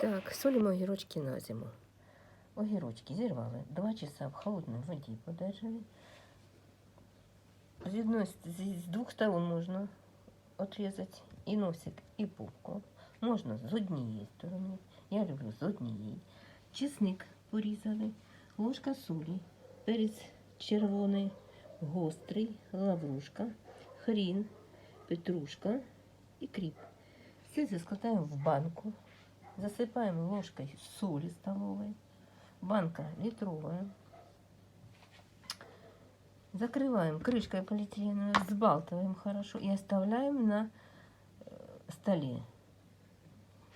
Так, солимо огірочки на зиму. Огірочки зірвали, два часа в холодній воді подержали. З, одної, з, з двох сторон можна отрізати і носик, і пупку. Можна з однієї сторони. Я люблю з однієї. Чесник порізали, ложка солі, перець червоний, гострий, лаврушка, хрін, петрушка і кріп. Все це складаємо в банку. Засыпаем ложкой соли столовой. Банка литровая. Закрываем крышкой полиэтиленовой, сбалтываем хорошо и оставляем на э, столе.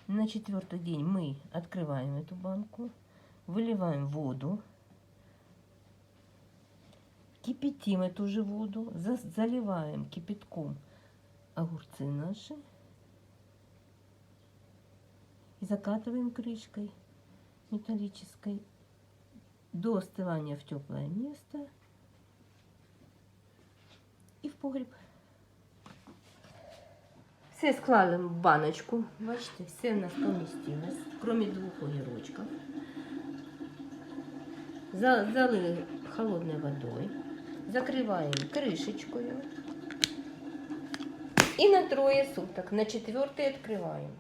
На четвертый день мы открываем эту банку, выливаем воду, кипятим эту же воду, за- заливаем кипятком огурцы наши закатываем крышкой металлической до остывания в теплое место и в погреб. Все склали в баночку. Бачите, все в нас помістилось, кроме двох огірочків. За- Залили холодной водой. Закрываем крышечкою. И на трое суток. На четвертый открываем.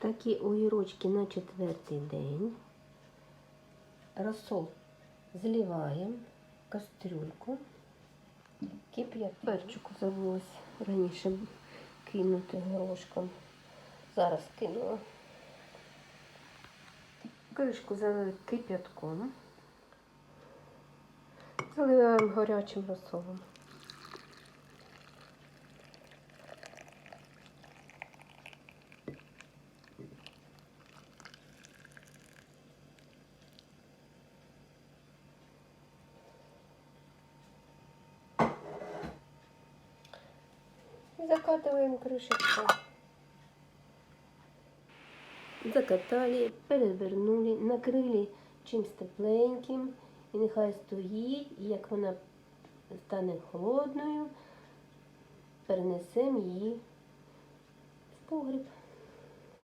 Такі огірочки на четвертий день. Розсол зливаємо кастрюльку. Кип'ять. Перчику забулось раніше кинути горошком. Зараз кинула. Кришку залили кип'ятком. Заливаємо гарячим розсолом. И закатываем крышечку. Закатали, перевернули, накрили чимось тепленьким. І нехай стоїть, і як вона стане холодною, перенесемо її в погріб.